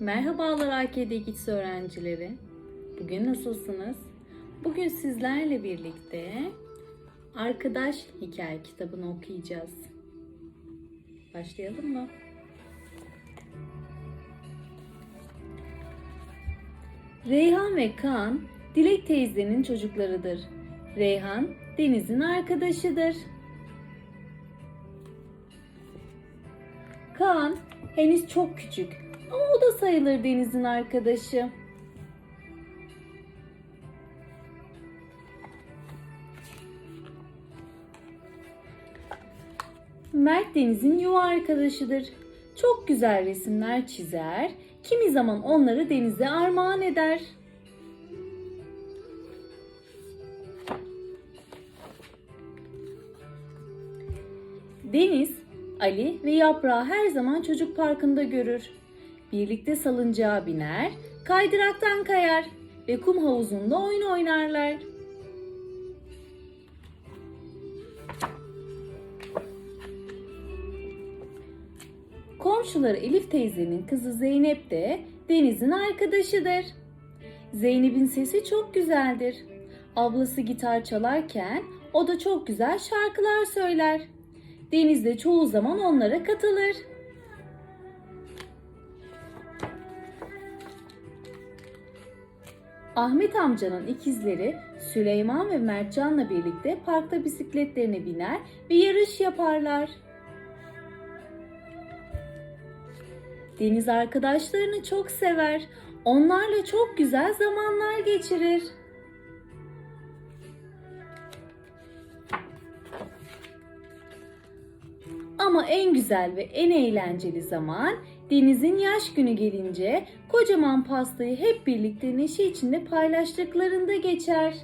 Merhabalar AKD öğrencileri. Bugün nasılsınız? Bugün sizlerle birlikte Arkadaş Hikaye kitabını okuyacağız. Başlayalım mı? Reyhan ve Kaan, Dilek teyzenin çocuklarıdır. Reyhan, Deniz'in arkadaşıdır. Kaan henüz çok küçük ama o da sayılır Deniz'in arkadaşı. Mert Deniz'in yuva arkadaşıdır. Çok güzel resimler çizer, kimi zaman onları denize armağan eder. Deniz, Ali ve Yaprağı her zaman çocuk parkında görür. Birlikte salıncağa biner, kaydıraktan kayar ve kum havuzunda oyun oynarlar. Komşuları Elif teyzenin kızı Zeynep de Deniz'in arkadaşıdır. Zeynep'in sesi çok güzeldir. Ablası gitar çalarken o da çok güzel şarkılar söyler. Deniz de çoğu zaman onlara katılır. Ahmet amcanın ikizleri Süleyman ve Mertcan'la birlikte parkta bisikletlerine biner ve yarış yaparlar. Deniz arkadaşlarını çok sever. Onlarla çok güzel zamanlar geçirir. Ama en güzel ve en eğlenceli zaman Deniz'in yaş günü gelince kocaman pastayı hep birlikte neşe içinde paylaştıklarında geçer.